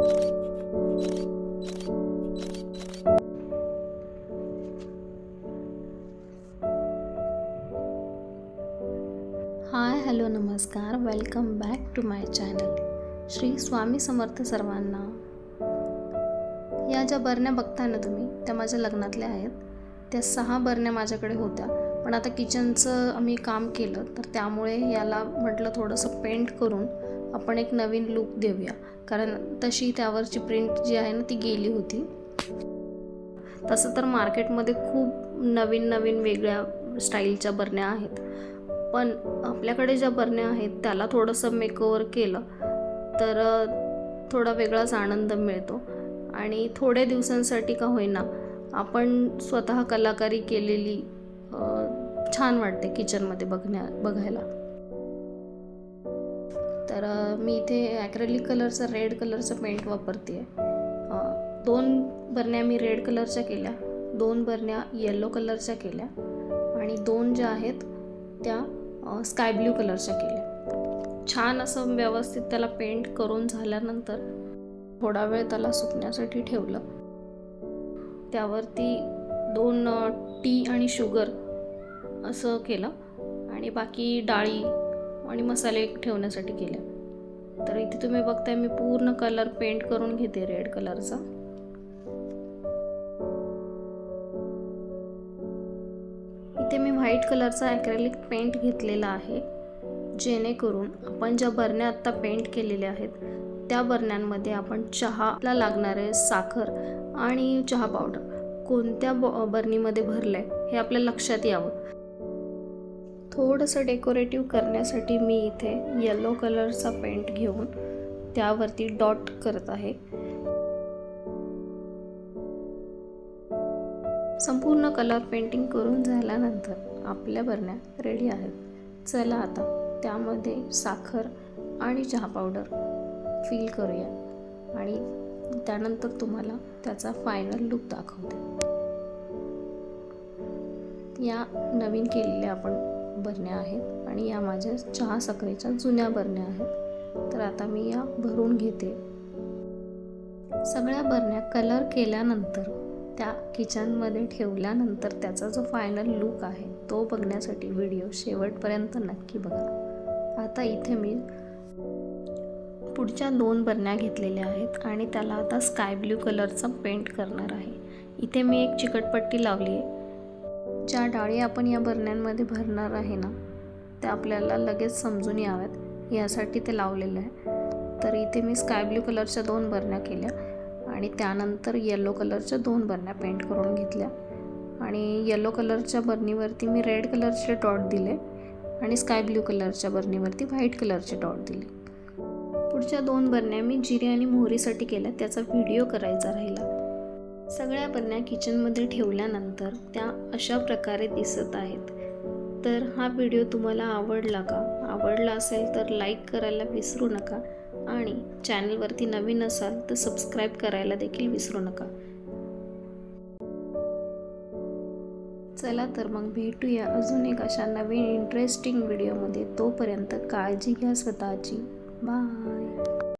हाय hello नमस्कार. Welcome back to my channel Shri Swami Samarth सर्वांना. या ज्या बरण्या बघताय ना तुम्ही त्या माझ्या लग्नातल्या आहेत. त्या सहा बरण्या माझ्याकडे होत्या. पण आता किचनचं आम्ही काम केलं तर त्यामुळे याला म्हटलं थोडंसं पेंट करून आपण एक नवीन लुक देऊया. कारण तशी त्यावरची प्रिंट जी आहे ना ती गेली होती. तसं तर मार्केटमध्ये खूप नवीन नवीन वेगळ्या स्टाईलच्या बरण्या आहेत. पण आपल्याकडे ज्या बरण्या आहेत त्याला थोडंसं मेकओवर केलं तर थोडा वेगळाच आनंद मिळतो. आणि थोड्या दिवसांसाठी का होईना आपण स्वतः कलाकारी केलेली छान वाटते किचनमध्ये बघण्या बघायला. तर मी इथे ॲक्रेलिक कलरचा रेड कलरचा पेंट वापरते. आहे दोन बरण्या मी रेड कलरच्या केल्या. दोन बरण्या येलो कलरच्या केल्या. आणि दोन ज्या आहेत त्या स्काय ब्ल्यू कलरच्या केल्या. छान असं व्यवस्थित त्याला पेंट करून झाल्यानंतर थोडा वेळ त्याला सुकण्यासाठी ठेवलं. त्यावरती दोन टी आणि शुगर असं केलं. आणि बाकी डाळी आणि मसाले ठेवण्यासाठी केल्या. तर इथे तुम्ही बघताय मी पूर्ण कलर पेंट करून घेते रेड कलरचा इथे मी व्हाईट कलरचा ॲक्रेलिक पेंट घेतलेला आहे जेणेकरून आपण ज्या बरण्या आत्ता पेंट केलेल्या आहेत त्या बरण्यांमध्ये आपण चहाला लागणारे साखर आणि चहा पावडर कोणत्या ब बरणीमध्ये भरलं आहे हे आपल्या लक्षात यावं. थोडंसं डेकोरेटिव्ह करण्यासाठी मी इथे येलो कलरचा पेंट घेऊन त्यावरती डॉट करत आहे. संपूर्ण कलर पेंटिंग करून झाल्यानंतर आपल्या बरण्या रेडी आहेत. चला आता त्यामध्ये साखर आणि चहा पावडर फिल करूया आणि त्यानंतर तुम्हाला त्याचा फायनल लुक दाखवते. या नवीन केलेल्या आपण बरण्या आहेत आणि या माझ्या चहा साखरेच्या जुन्या बरण्या आहेत. तर आता मी या भरून घेते. सगळ्या बरण्या कलर केल्यानंतर त्या किचनमध्ये ठेवल्यानंतर त्याचा जो फायनल लुक आहे तो बघण्यासाठी व्हिडिओ शेवटपर्यंत नक्की बघा. आता इथे मी पुढच्या दोन बरण्या घेतलेल्या आहेत आणि त्याला आता स्काय ब्ल्यू कलरचा पेंट करणार आहे. इथे मी एक चिकटपट्टी लावली आहे. ज्या डाळी आपण या बरण्यांमध्ये भरणार आहे ना त्या आपल्याला लगेच समजून याव्यात. यासाठी ते लावलेलं आहे. तर इथे मी स्काय ब्ल्यू कलरच्या दोन बरण्या केल्या आणि त्यानंतर येलो कलरच्या दोन बरण्या पेंट करून घेतल्या. आणि येलो कलरच्या बरणीवरती मी रेड कलरचे डॉट दिले आणि स्काय ब्ल्यू कलरच्या बरणीवरती व्हाईट कलरचे डॉट दिले. पुढच्या दोन बरण्या मी जिरे आणि मोहरीसाठी केल्या त्याचा व्हिडिओ करायचा राहिला. सगळ्या बरण्या किचनमध्ये ठेवल्यानंतर त्या अशा प्रकारे दिसत आहेत. तर हा व्हिडिओ तुम्हाला आवडला का? आवडला असेल तर लाईक करायला विसरू नका आणि चॅनलवरती नवीन असाल तर सबस्क्राईब करायला देखील विसरू नका. चला तर मग भेटूया अजून एक अशा नवीन इंटरेस्टिंग व्हिडिओमध्ये तोपर्यंत काळजी घ्या स्वतःची. बाय